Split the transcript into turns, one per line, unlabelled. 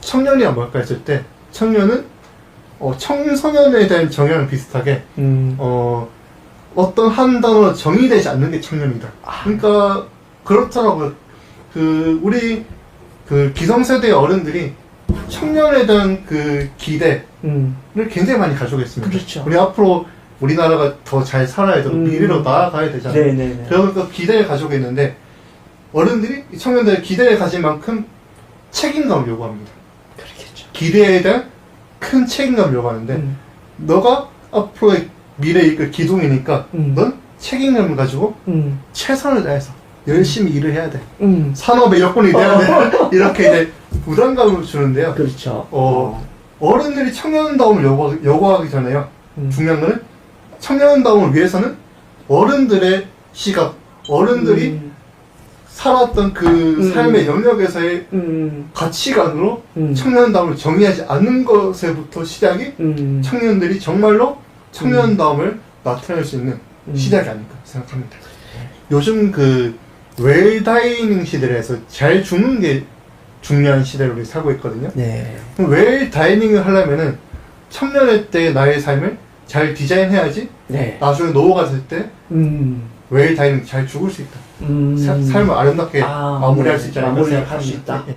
청년이야 뭘까 했을 때 청년은 어, 청소년에 대한 정의랑 비슷하게
음.
어, 어떤 한 단어로 정의되지 않는 게 청년이다.
아.
그러니까 그렇더라고요. 그 우리 그 기성세대 어른들이 청년에 대한 그 기대를
음.
굉장히 많이 가지고 있습니다.
그렇죠.
우리 앞으로 우리나라가 더 잘 살아야 되고
음.
미래로 나아가야 되잖아요.
네네네.
그러니까 기대를 가지고 있는데 어른들이 이 청년들의 기대를 가진 만큼 책임감을 요구합니다. 기대에 대한 큰 책임감을 요구하는데
음.
너가 앞으로의 미래 이끌 기둥이니까
음.
넌 책임감을 가지고
음.
최선을 다해서 열심히 일을 해야 돼.
음.
산업의 여건이 돼야 돼. 이렇게 이제 부담감을 주는데요.
그렇죠.
어, 어른들이 청년다움을 요구, 요구하기 전에요.
음.
중요한 거는 청년다움을 위해서는 어른들의 시각, 어른들이
음.
살았던 그
음.
삶의 영역에서의
음.
가치관으로
음.
청년다움을 정의하지 않는 것에부터 시작이
음.
청년들이 정말로 청년다움을 나타낼 수 있는
음.
시작이 아닐까 생각합니다. 요즘 그 웰다이닝 시대에서 잘 죽는 게 중요한 시대를 우리 살고 있거든요.
네.
웰다이닝을 하려면은 청년의 때 나의 삶을 잘 디자인해야지
네.
나중에 노후가 될때
음.
웰다이닝 잘 죽을 수 있다.
음.
사- 삶을 아름답게
아,
마무리할
네.
수 있지 않을까
마무리할 수. 있다.